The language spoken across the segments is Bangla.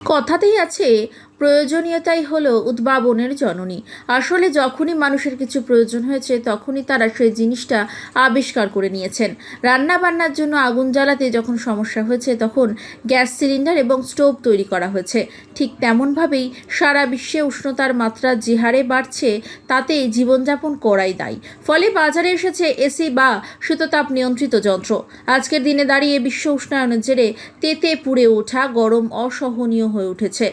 কথাতেই আছে প্রয়োজনীয়তাই হলো উদ্ভাবনের জননী। আসলে যখনই মানুষের কিছু প্রয়োজন হয়েছে, তখনই তারা সেই জিনিসটা আবিষ্কার করে নিয়েছেন। রান্না বান্নার জন্য আগুন জ্বালাতে যখন সমস্যা হয়েছে, তখন গ্যাস সিলিন্ডার এবং স্টোভ তৈরি করা হয়েছে। ঠিক তেমনভাবেই সারা বিশ্বে উষ্ণতার মাত্রা যে হারে বাড়ছে, তাতে জীবনযাপন করাই দায়ী। ফলে বাজারে এসেছে এসি বা শীততাপ নিয়ন্ত্রিত যন্ত্র। আজকের দিনে দাঁড়িয়ে বিশ্ব উষ্ণায়নের জেরে তেতে পুড়ে ওঠা গরম অসহনীয় হয়ে উঠেছে।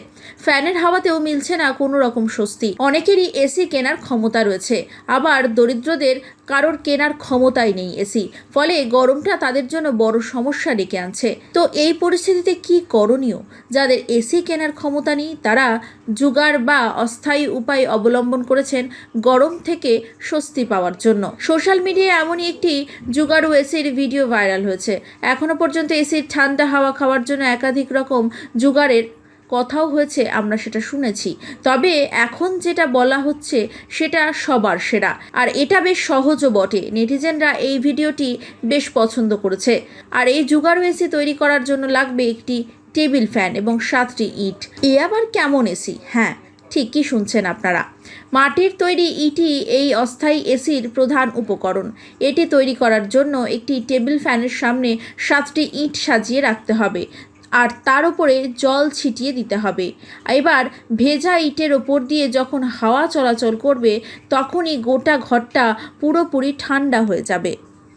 ফ্যানের হাওয়াতেও মিলছে না কোনো রকম স্বস্তি। অনেকেরই এসি কেনার ক্ষমতা রয়েছে। আবার দরিদ্রদের কারোর কেনার ক্ষমতাই নেই এসি ফলে গরমটা তাদের জন্য বড় সমস্যা ডেকে আনছে। তো এই পরিস্থিতিতে কি করণীয়? যাদের এসি কেনার ক্ষমতা নেই, তারা জুগার বা অস্থায়ী উপায় অবলম্বন করেছেন গরম থেকে স্বস্তি পাওয়ার জন্য। সোশ্যাল মিডিয়ায় এমনই একটি জুগাড়ু এসির ভিডিও ভাইরাল হয়েছে। এখনও পর্যন্ত এসির ঠান্ডা হাওয়া খাওয়ার জন্য একাধিক রকম জুগারের কথাও হয়েছে, আমরা সেটা শুনেছি। তবে এখন যেটা বলা হচ্ছে, সেটা সবার সেরা। আর এটা বেশ সহজও বটে। নেটিজেনরা এই ভিডিওটি বেশ পছন্দ করেছে। আর এই জুগাড়ু এসি তৈরি করার জন্য লাগবে একটি টেবিল ফ্যান এবং সাতটি ইট। এ আবার কেমন এসি? হ্যাঁ ঠিকই শুনছেন আপনারা। মাটির তৈরি ইটি এই অস্থায়ী এসির প্রধান উপকরণ। এটি তৈরি করার জন্য একটি টেবিল ফ্যানের সামনে সাতটি ইট সাজিয়ে রাখতে হবে। আর তার উপরে জল ছিটিয়ে দিতে হবে। এবার ভেজা ইটের ওপর দিয়ে যখন হাওয়া চলাচল করবে, তখনই গোটা ঘরটা পুরোপুরি ঠান্ডা হয়ে যাবে।